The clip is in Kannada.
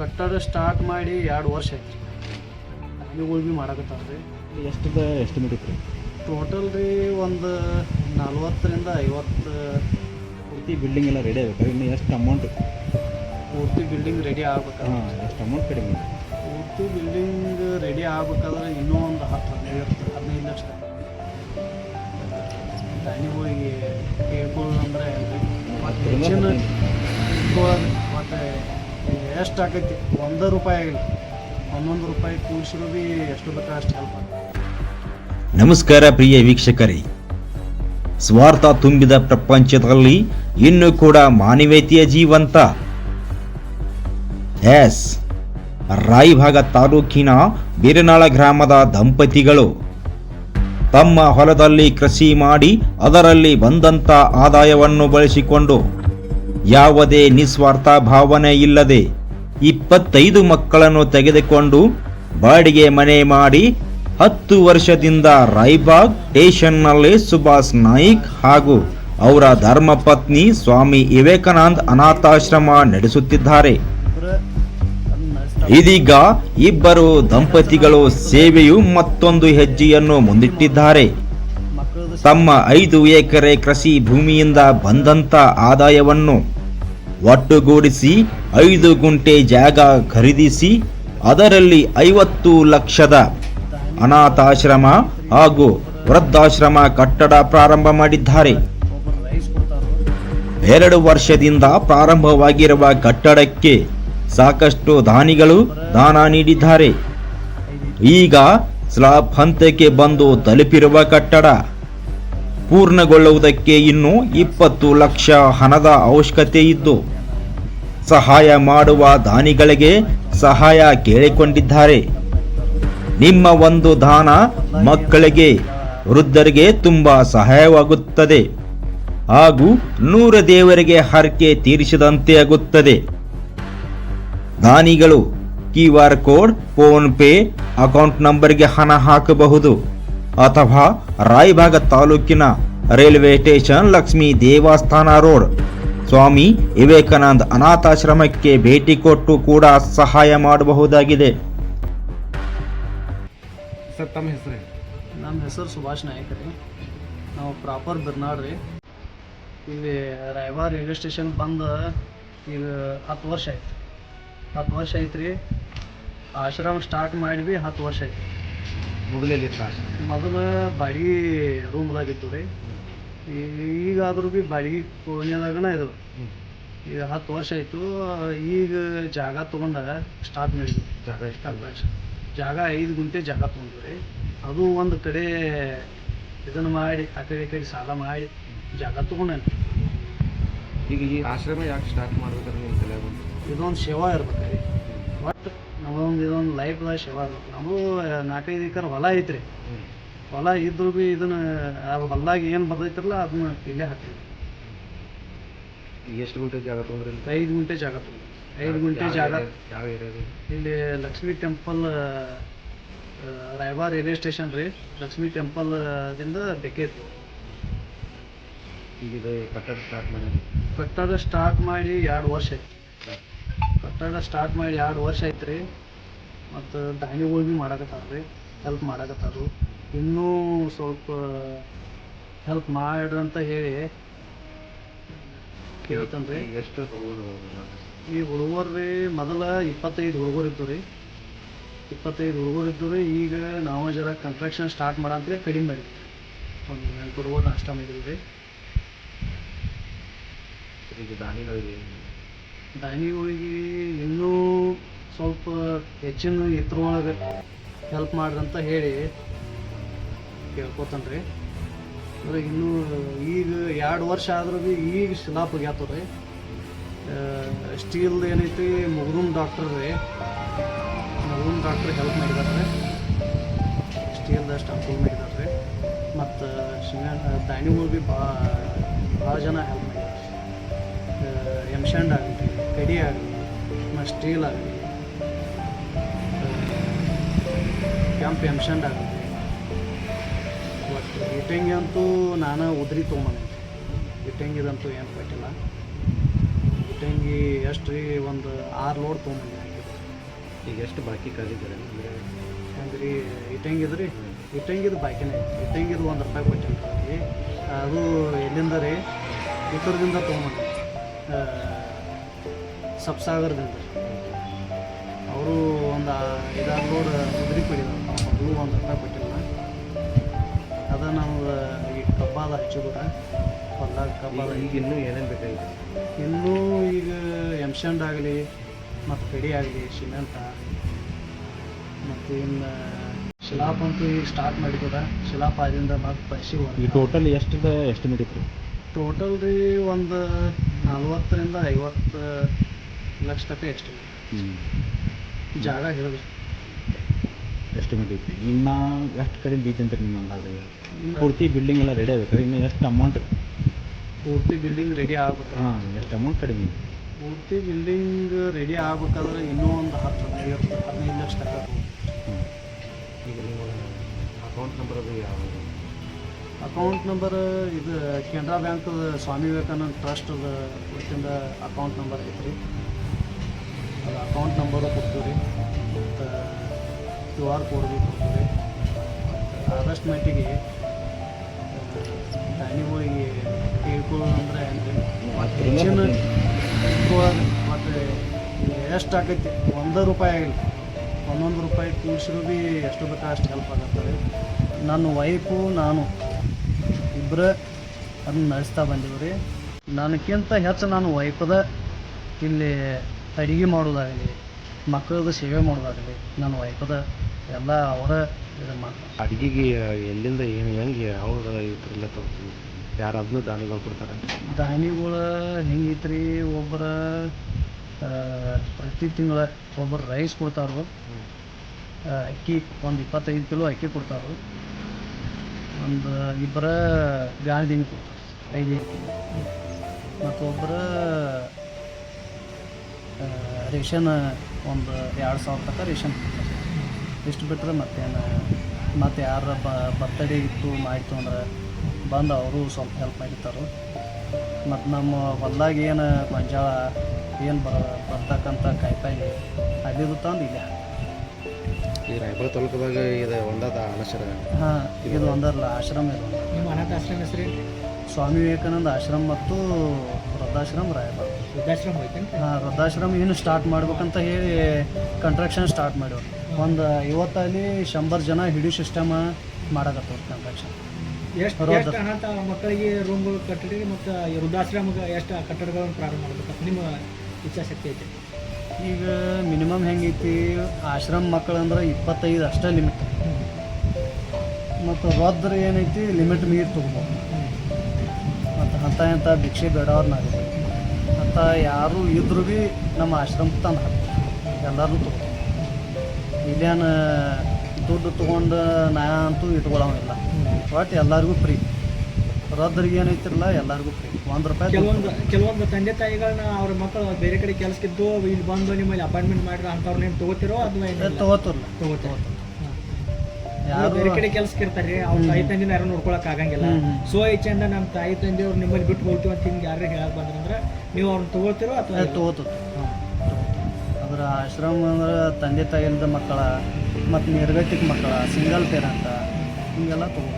ಕಟ್ಟಡ ಸ್ಟಾರ್ಟ್ ಮಾಡಿ ಎರಡು ವರ್ಷ ಆಯ್ತು. ಇವುಗಳು ಭೀ ಮಾಡಕತ್ತಾರ ರೀ ಎಷ್ಟು ಎಸ್ಟಿಮೇಟ್ ರೀ ಟೋಟಲ್ ರೀ ಒಂದು ನಲ್ವತ್ತರಿಂದ ಐವತ್ತು. ಪೂರ್ತಿ ಬಿಲ್ಡಿಂಗ್ ಎಲ್ಲ ರೆಡಿ ಆಗಬೇಕು? ಇನ್ನು ಎಷ್ಟು ಅಮೌಂಟ್ ಪೂರ್ತಿ ಬಿಲ್ಡಿಂಗ್ ರೆಡಿ ಹಾಂ ಆಗ್ಬೇಕಾದ್ರೆ ಎಷ್ಟು ಅಮೌಂಟ್ ಕಡಿಮೆ? ಪೂರ್ತಿ ಬಿಲ್ಡಿಂಗ್ ರೆಡಿ ಆಗ್ಬೇಕಾದ್ರೆ ಇನ್ನೂ ಒಂದು ಹತ್ತು ಹದಿನೈದು ಹದಿನೈದು ಲಕ್ಷ. ಹೋಗಿ ಕೇಳ್ಕೊಳ್ಳೋದಂದ್ರೆ ಅಂದರೆ ಹೆಚ್ಚಿನ ಮತ್ತು ಎಷ್ಟು ಆಗೈತಿ ಒಂದು ರೂಪಾಯಿ ಆಗಿಲ್ಲ. ಹನ್ನೊಂದು ರೂಪಾಯಿ ಕೂಡಿಸಿದ್ರು ಬಿ ಎಷ್ಟು ಬೇಕಾ ಅಷ್ಟು ಹೆಲ್ಪ್ ನಮಸ್ಕಾರ ಪ್ರಿಯ ವೀಕ್ಷಕರೇ. ಸ್ವಾರ್ಥ ತುಂಬಿದ ಪ್ರಪಂಚದಲ್ಲಿ ಇನ್ನೂ ಕೂಡ ಮಾನವೀಯತೆಯ ಜೀವಂತ. ಎಸ್, ರಾಯಭಾಗ ತಾಲೂಕಿನ ಬೀರನಾಳ ಗ್ರಾಮದ ದಂಪತಿಗಳು ತಮ್ಮ ಹೊಲದಲ್ಲಿ ಕೃಷಿ ಮಾಡಿ ಅದರಲ್ಲಿ ಬಂದಂತ ಆದಾಯವನ್ನು ಬಳಸಿಕೊಂಡು ಯಾವುದೇ ನಿಸ್ವಾರ್ಥ ಭಾವನೆ ಇಲ್ಲದೆ ಇಪ್ಪತ್ತೈದು ಮಕ್ಕಳನ್ನು ತೆಗೆದುಕೊಂಡು ಬಾಡಿಗೆ ಮನೆ ಮಾಡಿ ಹತ್ತು ವರ್ಷದಿಂದ ರಾಯ್ಬಾಗ್ ಸ್ಟೇಷನ್ನಲ್ಲಿ ಸುಭಾಷ್ ನಾಯ್ಕ್ ಹಾಗೂ ಅವರ ಧರ್ಮಪತ್ನಿ ಸ್ವಾಮಿ ವಿವೇಕಾನಂದ್ ಅನಾಥಾಶ್ರಮ ನಡೆಸುತ್ತಿದ್ದಾರೆ. ಇದೀಗ ಇಬ್ಬರು ದಂಪತಿಗಳು ಸೇವೆಯು ಮತ್ತೊಂದು ಹೆಜ್ಜೆಯನ್ನು ಮುಂದಿಟ್ಟಿದ್ದಾರೆ. ತಮ್ಮ ಐದು ಎಕರೆ ಕೃಷಿ ಭೂಮಿಯಿಂದ ಬಂದಂತ ಆದಾಯವನ್ನು ಒಟ್ಟುಗೂಡಿಸಿ ಐದು ಗುಂಟೆ ಜಾಗ ಖರೀದಿಸಿ ಅದರಲ್ಲಿ ಐವತ್ತು ಲಕ್ಷದ ಅನಾಥಾಶ್ರಮ ಹಾಗೂ ವೃದ್ಧಾಶ್ರಮ ಕಟ್ಟಡ ಪ್ರಾರಂಭ ಮಾಡಿದ್ದಾರೆ. ಎರಡು ವರ್ಷದಿಂದ ಪ್ರಾರಂಭವಾಗಿರುವ ಕಟ್ಟಡಕ್ಕೆ ಸಾಕಷ್ಟು ದಾನಿಗಳು ದಾನ ನೀಡಿದ್ದಾರೆ. ಈಗ ಸ್ಲಾಬ್ ಹಂತಕ್ಕೆ ಬಂದು ತಲುಪಿರುವ ಕಟ್ಟಡ ಪೂರ್ಣಗೊಳ್ಳುವುದಕ್ಕೆ ಇನ್ನೂ ಇಪ್ಪತ್ತು ಲಕ್ಷ ಹಣದ ಅವಶ್ಯಕತೆ ಇದ್ದು ಸಹಾಯ ಮಾಡುವ ದಾನಿಗಳಿಗೆ ಸಹಾಯ ಕೇಳಿಕೊಂಡಿದ್ದಾರೆ. ನಿಮ್ಮ ಒಂದು ದಾನ ಮಕ್ಕಳಿಗೆ, ವೃದ್ಧರಿಗೆ ತುಂಬಾ ಸಹಾಯವಾಗುತ್ತದೆ. ಹಾಗೂ ನೂರ ದೇವರಿಗೆ ಹರಕೆ ತೀರಿಸಿದಂತೆ ಆಗುತ್ತದೆ. ದಾನಿಗಳು Q R code, PhonePe account ನಂಬರ್ಗೆ ಹಣ ಹಾಕಬಹುದು. ಅಥವಾ ರಾಯಭಾಗ ತಾಲೂಕಿನ ರೈಲ್ವೆ ಸ್ಟೇಷನ್ ಲಕ್ಷ್ಮೀ ದೇವಸ್ಥಾನ ರೋಡ್. ಸ್ವಾಮಿ ವಿವೇಕಾನಂದ ಅನಾಥಾಶ್ರಮಕ್ಕೆ ಭೇಟಿ ಕೊಟ್ಟು ಕೂಡ ಸಹಾಯ ಮಾಡಬಹುದಾಗಿದೆ. ಸರ್ ತಮ್ಮ ಹೆಸರು ನಮ್ಮ ಹೆಸರು ಸುಭಾಷ್ ನಾಯಕ್ ರೀ. ನಾವು ಪ್ರಾಪರ್ ಬಿರ್ನಾಡ್ ರೀ. ಇಲ್ಲಿ ರಾಯಬಾರ್ ರೈಲ್ವೆ ಸ್ಟೇಷನ್ ಬಂದು ಈಗ ಹತ್ತು ವರ್ಷ ಆಯ್ತು. ಹತ್ತು ವರ್ಷ ಆಯ್ತು ರೀ. ಆಶ್ರಮ ಸ್ಟಾರ್ಟ್ ಮಾಡಿ ಭೀ ಹತ್ತು ವರ್ಷ ಆಯ್ತು. ಮೊದಲು ಬಾಡಿಗೆ ರೂಮ್ದಾಗಿತ್ತು ರೀ. ಈಗಾದರೂ ಭೀ ಬಾಡಿಗೆ ಕೋಣೆದಾಗನ ಇದು. ಈಗ ಹತ್ತು ವರ್ಷ ಆಯಿತು ಈಗ ಜಾಗ ತೊಗೊಂಡಾಗ ಸ್ಟಾರ್ಟ್ ಮಾಡಿದ್ವಿ. ಜಾಗ ಇಷ್ಟ ಜಾಗ ಐದು ಗುಂಟೆ ಜಾಗ ತೊಗೊಂಡ್ರಿ ಅದು ಒಂದು ಕಡೆ ಇದನ್ನು ಮಾಡಿ ಆ ಕಡೆ ಈ ಕಡೆ ಸಾಲ ಮಾಡಿ ಜಾಗ ತೊಗೊಂಡೇನೆ ಈಗ ಈ ಆಶ್ರಮ ಯಾಕೆ ಸ್ಟಾರ್ಟ್ ಮಾಡ್ಬೇಕಾದ್ರೆ ನಿಮ್ಮ ತಲೆ ಬಂತು? ಇದೊಂದು ಸೇವಾ ಇರ್ಬೇಕು ರೀ ಒಟ್ಟು ನಮ್ಮದೊಂದು ಇದೊಂದು ಲೈಫ್ದಾಗ ಸೇವಾ ಇರ್ಬೇಕು. ನಮಗೂ ನಾಲ್ಕೈದು ಎಕರೆ ಹೊಲ ಐತ್ರಿ. ಹೊಲ ಇದ್ರು ಭೀ ಇದನ್ನು ಆ ಹೊಲ್ದಾಗ ಏನು ಬರ್ತೈತ್ರಲ್ಲ ಅದನ್ನ ಇಲ್ಲೇ ಹಾಕ್ತೀವಿ. ಎಷ್ಟು ಗುಂಟೆ ಜಾಗ ತೊಗೊಂಡ್ರಿ ಐದು ಗುಂಟೆ ಜಾಗ ತೊಗೊಂಡು ಐದು ಗುಂಟೆ ಜಾಗ. ಯಾವ ಏರಿಯಾದ ಇಲ್ಲಿ ಲಕ್ಷ್ಮೀ ಟೆಂಪಲ್ ರಾಯಬಾರ್ ರೈಲ್ವೆ ಸ್ಟೇಷನ್ ರೀ. ಲಕ್ಷ್ಮೀ ಟೆಂಪಲ್ ದಿಂದ ಬೇಕೈತಿ ಈಗ ಇದು ಕಟ್ಟಡ ಸ್ಟಾರ್ಟ್ ಮಾಡಿ ಕಟ್ಟಡ ಸ್ಟಾರ್ಟ್ ಮಾಡಿ ಎರಡು ವರ್ಷ ಆಯ್ತು. ಕಟ್ಟಡ ಸ್ಟಾರ್ಟ್ ಮಾಡಿ ಎರಡು ವರ್ಷ ಆಯ್ತು ರೀ. ಮತ್ತು ದಾನಿಗಳು ಭೀ ಮಾಡಕತ್ತಾರ ರೀ. ಹೆಲ್ಪ್ ಮಾಡಕತ್ತಾರು. ಇನ್ನೂ ಸ್ವಲ್ಪ ಹೆಲ್ಪ್ ಮಾಡ್ರಿ ಅಂತ ಹೇಳಿ ಕೇಳ್ತಾನೆ ರೀ ಎಷ್ಟು ಈ ಹುಡುಗರು ರೀ ಮೊದಲ ಇಪ್ಪತ್ತೈದು ಹುಡುಗರು ಇದ್ದು ರೀ. ಇಪ್ಪತ್ತೈದು ಹುಡುಗರು ಇದ್ದು ರೀ ಈಗ ನಾವು ಜರ ಕನ್ಸ್ಟ್ರಕ್ಷನ್ ಸ್ಟಾರ್ಟ್ ಮಾಡಂತ್ರೆ ಕಡಿಮೆ ಮಾಡಿ ಒಂದು ಎಂಟು ಹುಡುಗರು ನಾಷ್ಟ ಮಾಡಿದ್ವಿ ರೀ. ಈಗ ದಾನಿಗಳಿಗೆ ದಾನಿಗಳಿಗೆ ಇನ್ನೂ ಸ್ವಲ್ಪ ಹೆಚ್ಚಿನ ಇದ್ರೊಳಗೆ ಹೆಲ್ಪ್ ಮಾಡ್ರಿ ಅಂತ ಹೇಳಿ ಕೇಳ್ಕೊತಾನೆ ರೀ ಅಂದ್ರೆ ಇನ್ನೂ ಈಗ ಎರಡು ವರ್ಷ ಆದ್ರೂ ಭೀ ಈಗ ಶಿಲಾಪ್ ಆಗ್ಯಾತ ರೀ ಸ್ಟೀಲ್ ಏನೈತಿ ಮುಗುದೂಮ್ ಡಾಕ್ಟರ್ ರೀ. ಮುಗುದೂಮ್ ಡಾಕ್ಟ್ರ್ ಹೆಲ್ಪ್ ಮಾಡಿದಾರೆ ಸ್ಟೀಲ್ ಸ್ಟೀಲ್ದ ಹೆಲ್ಪ್ ಮಾಡಿದಾರೆ ರೀ ಮತ್ತು ಸಿಮೆಂಟ್ ದಾಣಿಗಳು ಭೀ ಭಾಳ ಭಾಳ ಜನ ಹೆಲ್ಪ್ ಮಾಡಿದ್ದಾರೆ ಎಮ್ಶಂಡ್ ಆಗಲಿ, ಕಡಿ ಆಗಲಿ, ಮತ್ತು ಸ್ಟೀಲ್ ಆಗಲಿ ಕೆಂಪು ಎಮ್ಶಂಡ್ ಆಗಲಿ. ಇಟ್ಟಂಗಿ ಅಂತೂ ನಾನು ಉದ್ರಿ ತೊಗೊಂಬಂದೆ. ಇಟ್ಟಂಗಿದಂತೂ ಏನು ಪಟ್ಟಿಲ್ಲ. ಇಟ್ಟಂಗಿ ಎಷ್ಟು ರೀ ಒಂದು ಆರು ಲೋಡ್ ತೊಗೊಂಬಂದೆ ಈಗ ಎಷ್ಟು ಬಾಕಿ ಕಳೆದಿದ್ದಾರೆ? ಅಂದ್ರೆ ಇಟ್ಟಂಗಿದ್ ರೀ ಇಟ್ಟಂಗಿದು ಬಾಕಿನೇ. ಇಟ್ಟಂಗಿದು ಒಂದು ರೂಪಾಯಿ ಕೊಟ್ಟಿಲ್ಲ ಅದು ಎಲ್ಲಿಂದ ರೀ? ಇತರದಿಂದ ತೊಗೊಂಬಂದೆ. ಸಬ್ಸಾಗರದಿಂದ ಅವರು ಒಂದು ಐದಾರು ಲೋಡ್ ಉದ್ರಿ ಕೊಡಿದ್ರು ಮೊದಲು ಒಂದು ರೂಪಾಯಿ ಕೊಟ್ಟಿಲ್ಲ ಕಬ್ಬಾದ ಹಚ್ಚಿದ್ರ ಹೊಲ್ದಾಗ ಕಪಾಲ ಈಗ ಇನ್ನೂ ಏನೇನು ಬೇಕಾಗಿದೆ ಇನ್ನೂ ಈಗ ಎಮ್ಸಂಡ್ ಆಗಲಿ ಮತ್ತು ಕಡಿ ಆಗಲಿ ಸಿಮೆಂಟ ಮತ್ತು ಇನ್ನು ಶಿಲಾಪ್ ಅಂತೂ ಈಗ ಸ್ಟಾರ್ಟ್ ಮಾಡಿದ ಶಿಲಾಪ ಆದಿಂದ ಮತ್ತು ಬಸ್ಸಿಗೆ ಈ ಟೋಟಲ್ ಎಷ್ಟು ನಡೀತು ಐತ್ರಿ ಟೋಟಲ್ ರೀ ಒಂದು ನಲ್ವತ್ತರಿಂದ ಐವತ್ತು ಲಕ್ಷ ತನಕ ಎಷ್ಟು ಜಾಗ ಹೇಳಿದ್ರಿ. ಎಸ್ಟಿಮೇಟ್ ಐತಿ? ಇನ್ನು ಎಷ್ಟು ಕಡಿಮೆ ಬೀಜ ಅಂತೀರಿ ನಿಮ್ಮ ಅಂದಾಜು ಪೂರ್ತಿ ಬಿಲ್ಡಿಂಗ್ ಎಲ್ಲ ರೆಡಿ ಆಗಬೇಕು? ಇನ್ನು ಎಷ್ಟು ಅಮೌಂಟ್ ಪೂರ್ತಿ ಬಿಲ್ಡಿಂಗ್ ರೆಡಿ ಆಗ್ಬೇಕು? ಹಾಂ ಎಷ್ಟು ಅಮೌಂಟ್ ಕಡಿಮೆ ಐತಿ ಪೂರ್ತಿ ಬಿಲ್ಡಿಂಗ್ ರೆಡಿ ಆಗ್ಬೇಕಾದ್ರೆ ಇನ್ನೂ ಒಂದು ಹತ್ತು ಹದಿನೈದು ಹದಿನೈದು ಲಕ್ಷ ತನಕ. ಈಗ ನೀವು ಅಕೌಂಟ್ ನಂಬರ್ ಅದು ಯಾವ ಅಕೌಂಟ್ ನಂಬರ್ ಇದು ಕೆನರಾ ಬ್ಯಾಂಕ್ ಸ್ವಾಮಿ ವಿವೇಕಾನಂದ ಟ್ರಸ್ಟ್ ವತಿಯಿಂದ ಅಕೌಂಟ್ ನಂಬರ್ ಐತ್ರಿ. ಅದು ಅಕೌಂಟ್ ನಂಬರು ಕೊಡ್ತೀವಿ ರೀ ಮತ್ತು ಕ್ಯೂ ಆರ್ ಕೋಡ್ ಭೀ ಕೊಡ್ತೀವಿ ರೀ ಆದಷ್ಟು ಮಟ್ಟಿಗೆ ದಾನಿಗಳಿಗೆ ಕೇಳ್ಕೊಳ್ಳೋದಂದ್ರೆ ಮತ್ತು ಹೆಚ್ಚಿನ ಮತ್ತು ಎಷ್ಟು ಆಕೈತಿ. ಒಂದು ರೂಪಾಯಿ ಆಗಿಲ್ಲ. ಒಂದೊಂದು ರೂಪಾಯಿ ಕೂಡಿಸಿದ್ರು ಭೀ ಎಷ್ಟು ಬೇಕಾ ಅಷ್ಟು ಹೆಲ್ಪ್ ಆಗತ್ತೆ ನನ್ನ ವೈಫು ನಾನು ಇಬ್ಬರು ಅದನ್ನ ನಡೆಸ್ತಾ ಬಂದೀವಿ ರೀ ನನಗಿಂತ ಹೆಚ್ಚು ನಾನು ವೈಫದ ಇಲ್ಲಿ ಅಡುಗೆ ಮಾಡೋದಾಗಲಿ ಮಕ್ಕಳದ್ದು ಸೇವೆ ಮಾಡೋದಾಗಲಿ ನನ್ನ ವೈಫದ ಎಲ್ಲ ಅವರ ಇದು ಮಾಡ್ತಾರೆ ಅಡ್ಗೆಗೆ ಎಲ್ಲಿಂದ ಏನು ಹೆಂಗೆ ಅವ್ರು ಇದ್ರೆಲ್ಲ ತಗೋತೀವಿ. ಯಾರು ಅದನ್ನು ದಾನಿಗಳು ಕೊಡ್ತಾರೆ. ದಾನಿಗಳು ರೀ ಒಬ್ಬರ ಪ್ರತಿ ತಿಂಗಳ ಒಬ್ಬರು ರೈಸ್ ಕೊಡ್ತಾರೆ. ಅಕ್ಕಿ ಒಂದು ಇಪ್ಪತ್ತೈದು ಕಿಲೋ ಅಕ್ಕಿ ಕೊಡ್ತಾರೆ. ಒಂದು ಇಬ್ಬರ ಗಾಂಧಿನಿ ಕೊಡ್ತಾರೆ. ಐದು ಮತ್ತು ಒಬ್ಬರ ರೇಷನ್ ಒಂದು ಎರಡು ಸಾವಿರ ತನಕ ರೇಷನ್ ಕೊಡ್ತಾರೆ. ಇಷ್ಟು ಬಿಟ್ಟರೆ ಮತ್ತೇನು ಮತ್ತು ಯಾರ ಬರ್ತಡೇ ಇತ್ತು ಮಾಡಿತು ಅಂದ್ರೆ ಬಂದು ಅವರು ಸ್ವಲ್ಪ ಹೆಲ್ಪ್ ಮಾಡಿರ್ತಾರೆ. ಮತ್ತು ನಮ್ಮ ಹೊಲ್ದಾಗ ಏನು ಗೊಂಜಾಳ ಏನು ಬರ ಬರ್ತಕ್ಕಂಥ ಕಾಯಿಪಲ್ಲೆ ಅಲ್ಲಿದು ತಂದು ಇಲ್ಲ ಈ ರಾಯಪುರ ತಾಲೂಕದಾಗ ಇದು ಒಂದದ ಆಶ್ರಮ. ಹಾಂ ಇದು ಒಂದಲ್ಲ ಆಶ್ರಮ ಇದು. ನಿಮ್ಮ ಅನಾಥ ಆಶ್ರಮ ಹೆಸರು ಸ್ವಾಮಿ ವಿವೇಕಾನಂದ ಆಶ್ರಮ ಮತ್ತು ವೃದ್ಧಾಶ್ರಮ ರಾಯಬಾಗ. ವೃದ್ಧಾಶ್ರಮ ಹಾಂ ವೃದ್ಧಾಶ್ರಮ ಏನು ಸ್ಟಾರ್ಟ್ ಮಾಡ್ಬೇಕಂತ ಹೇಳಿ ಕಂಟ್ರಾಕ್ಷನ್ ಸ್ಟಾರ್ಟ್ ಮಾಡ್ಯಾವ ಒಂದು ಇವತ್ತಲ್ಲಿ ಶಂಬರ್ ಜನ ಹಿಡಿಯೋ ಸಿಸ್ಟಮ್ ಮಾಡಕತ್ತವ್ರು ಕನ್ಸ್ಟ್ರಕ್ಷನ್ ಎಷ್ಟು ಹೌದು. ಎಷ್ಟು ಅನಾಥ ಮಕ್ಕಳಿಗೆ ರೂಮ್ಗಳು ಕಟ್ಟಡಿ ಮತ್ತು ವೃದ್ಧಾಶ್ರಮಕ್ಕೆ ಎಷ್ಟು ಕಟ್ಟಡಗಳನ್ನು ಪ್ರಾರಂಭ ಮಾಡಬೇಕು ನಿಮ್ಮ ಇಚ್ಛಾಶಕ್ತಿ ಐತೆ? ಈಗ ಮಿನಿಮಮ್ ಹೆಂಗೈತಿ? ಆಶ್ರಮ ಮಕ್ಕಳಂದ್ರೆ ಇಪ್ಪತ್ತೈದು ಅಷ್ಟೇ ಲಿಮಿಟ್ ಮತ್ತು ವೃದ್ಧರು ಏನೈತಿ? ಲಿಮಿಟ್ ಮೀರಿ ತೊಗೋಬೋದು. ಮತ್ತು ಅಂಥ ಎಂಥ ಭಿಕ್ಷೆ ಬೇಡವ್ರನ್ನಾಗಲಿ ಅಂತ ಯಾರು ಇದ್ರೂ ಭೀ ನಮ್ಮ ಆಶ್ರಮಕ್ಕೆ ತಂದು ಹಾಕ್ತಾರೆ ಎಲ್ಲರೂ ತಗೋ ಇಲ್ಲೇನು ದುಡ್ಡು ತೊಗೊಂಡು ನಾ ಅಂತೂ ಇಟ್ಕೊಳ್ಳೋಂಗಿಲ್ಲ ಒಟ್ಟು ಎಲ್ಲರಿಗೂ ಫ್ರೀ ವೃದ್ಧರಿಗೆ ಏನೈತಿರಲ್ಲ ಎಲ್ಲರಿಗೂ ಫ್ರೀ ಒಂದು ರೂಪಾಯಿ ಕೆಲವೊಂದು ಕೆಲವೊಂದು ತಂದೆ ತಾಯಿಗಳನ್ನ ಅವ್ರ ಮಕ್ಕಳು ಬೇರೆ ಕಡೆ ಕೆಲಸಕ್ಕಿದ್ದು ಇಲ್ಲಿ ಬಂದು ನಿಮ್ಮಲ್ಲಿ ಅಪಾಯಿಂಟ್ಮೆಂಟ್ ಮಾಡಿರೋ ಅಂಥವ್ರು ನೀನು ತಗೋತಿರೋ ಅಥವಾ ತೊಗೋತಿರಲ್ಲ ತೊಗೋತಿರೋ ತಗೋತೀರ ಯಾರು ಬೇರೆ ಕಡೆ ಕೆಲಸಕ್ಕೆ ಇರ್ತಾರೆ ಅವ್ರ ತಾಯಿ ತಂದಿನ ಯಾರು ನೋಡ್ಕೊಳಕ್ ಆಗಂಗಿಲ್ಲ. ಸೊ ಚಂದ ನಮ್ಮ ತಾಯಿ ತಂದೆ ಅವ್ರು ನಿಮ್ಮಲ್ಲಿ ಬಿಟ್ಟು ಹೋಗ್ತೀವಿ ಅಂತ ಹಿಂಗೆ ಯಾರು ಹೇಳಕ್ ಬಂದ್ರಂದ್ರೆ ನೀವು ಅವ್ರನ್ನ ತೊಗೋತಿರೋ ಅಥವಾ ಇಲ್ಲ? ಅದ್ರ ಆಶ್ರಮ ಅಂದ್ರೆ ತಂದೆ ತಾಯಿ ಇಲ್ಲದ ಮಕ್ಕಳ ಮತ್ತು ನಿರ್ಗತಿಕ ಮಕ್ಕಳ ಸಿಂಗಲ್ ಪೇರೆಂಟ ಹಿಂಗೆಲ್ಲ ತಗೋ